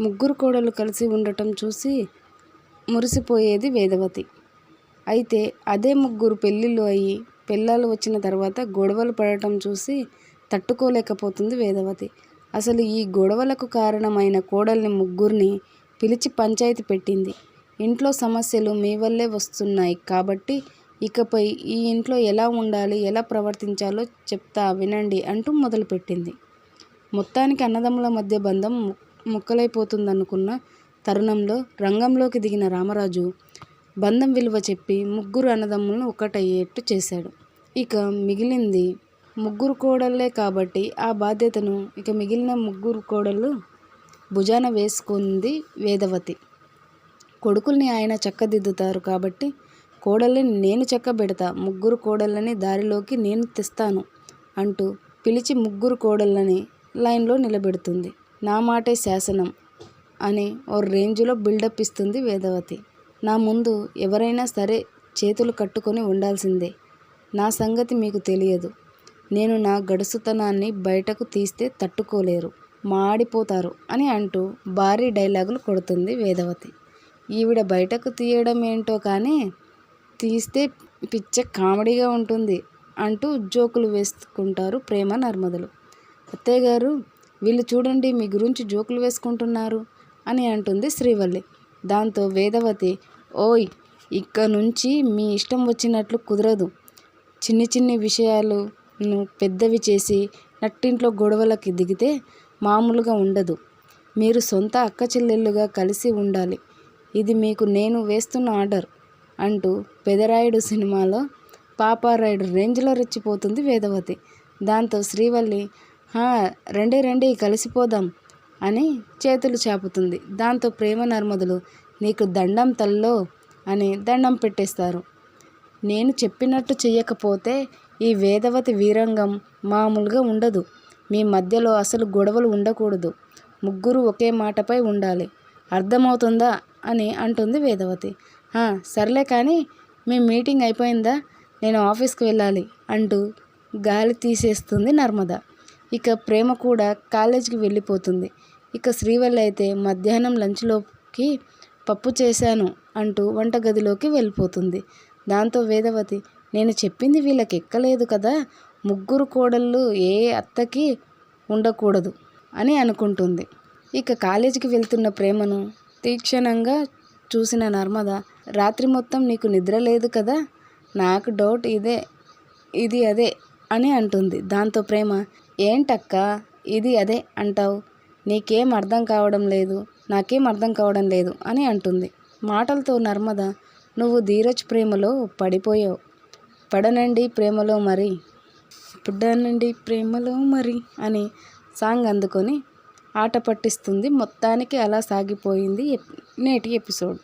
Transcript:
ముగ్గురు కోడలు కలిసి ఉండటం చూసి మురిసిపోయేది వేదవతి. అయితే అదే ముగ్గురు పెళ్ళిళ్ళు అయ్యి పెళ్ళాలు వచ్చిన తర్వాత గొడవలు పడటం చూసి తట్టుకోలేకపోతుంది వేదవతి. అసలు ఈ గొడవలకు కారణమైన కోడల్ని ముగ్గురిని పిలిచి పంచాయతీ పెట్టింది. ఇంట్లో సమస్యలు మీ వల్లే వస్తున్నాయి కాబట్టి ఇకపై ఈ ఇంట్లో ఎలా ఉండాలి ఎలా ప్రవర్తించాలో చెప్తా వినండి అంటూ మొదలుపెట్టింది. మొత్తానికి అన్నదమ్ముల మధ్య బంధం ముక్కలైపోతుందనుకున్న తరుణంలో రంగంలోకి దిగిన రామరాజు బంధం విలువ చెప్పి ముగ్గురు అన్నదమ్ములను ఒక్కటయ్యేట్టు చేశాడు. ఇక మిగిలింది ముగ్గురు కోడళ్ళే కాబట్టి ఆ బాధ్యతను ఇక మిగిలిన ముగ్గురు కోడళ్ళు భుజాన వేసుకుంది వేదవతి. కొడుకుల్ని ఆయన చక్కదిద్దుతారు కాబట్టి కోడళ్ళని నేను చక్కబెడతా ముగ్గురు కోడళ్ళని దారిలోకి నేను తెస్తాను అంటూ పిలిచి ముగ్గురు కోడళ్ళని లైన్లో నిలబెడుతుంది. నా మాటే శాసనం అని ఓ రేంజ్లో బిల్డప్ ఇస్తుంది వేదవతి. నా ముందు ఎవరైనా సరే చేతులు కట్టుకొని ఉండాల్సిందే. నా సంగతి మీకు తెలియదు. నేను నా గడుసుతనాన్ని బయటకు తీస్తే తట్టుకోలేరు. మాడిపోతారు అని అంటూ భారీ డైలాగులు కొడుతుంది వేదవతి. ఈవిడ బయటకు తీయడం ఏంటో కానీ తీస్తే పిచ్చ కామెడీగా ఉంటుంది అంటూ జోకులు వేసుకుంటారు ప్రేమ నర్మదలు. అత్తయ్య గారు వీళ్ళు చూడండి మీ గురించి జోకులు వేసుకుంటున్నారు అని అంటుంది శ్రీవల్లి. దాంతో వేదవతి ఓయ్ ఇక్కడ నుంచి మీ ఇష్టం వచ్చినట్లు కుదరదు. చిన్ని చిన్ని విషయాలను పెద్దవి చేసి నట్టింట్లో గొడవలకి దిగితే మామూలుగా ఉండదు. మీరు సొంత అక్క చెల్లెళ్ళుగా కలిసి ఉండాలి. ఇది మీకు నేను వేస్తున్న ఆర్డర్ అంటూ పెదరాయుడు సినిమాలో పాపారాయుడు రేంజ్లో రెచ్చిపోతుంది వేదవతి. దాంతో శ్రీవల్లి రండి రండి కలిసిపోదాం అని చేతులు చాపుతుంది. దాంతో ప్రేమ నర్మదులు నీకు దండం తల్లో అని దండం పెట్టేస్తారు. నేను చెప్పినట్టు చెయ్యకపోతే ఈ వేదవతి వీరంగం మామూలుగా ఉండదు. మీ మధ్యలో అసలు గొడవలు ఉండకూడదు. ముగ్గురు ఒకే మాటపై ఉండాలి. అర్థమవుతుందా అని అంటుంది వేదవతి. సర్లే కానీ మీ మీటింగ్ అయిపోయిందా? నేను ఆఫీస్కి వెళ్ళాలి అంటూ గాలి తీసేస్తుంది నర్మదా. ఇక ప్రేమ కూడా కాలేజీకి వెళ్ళిపోతుంది. ఇక శ్రీవల్లి అయితే మధ్యాహ్నం లంచ్లోకి పప్పు చేశాను అంటూ వంటగదిలోకి వెళ్ళిపోతుంది. దాంతో వేదవతి నేను చెప్పింది వీళ్ళకి ఎక్కలేదు కదా ముగ్గురు కోడళ్ళు ఏ అత్తకి ఉండకూడదు అని అనుకుంటుంది. ఇక కాలేజీకి వెళ్తున్న ప్రేమను తీక్షణంగా చూసిన నర్మద రాత్రి మొత్తం నీకు నిద్ర లేదు కదా నాకు డౌట్ ఇదే ఇది అదే అని అంటుంది. దాంతో ప్రేమ ఏంటక్క? ఇది అదే అంటావు. నీకేం అర్థం కావడం లేదు. నాకేం అర్థం కావడం లేదు అని అంటుంది. మాటలతో నర్మద నువ్వు ధీరజ్ ప్రేమలో పడిపోయావు. పడనండి ప్రేమలో మరి. పుడ్డనండి ప్రేమలో మరి అని సాంగ్ అందుకొని ఆట పట్టిస్తుంది. మొత్తానికి అలా సాగిపోయింది నేటి ఎపిసోడ్.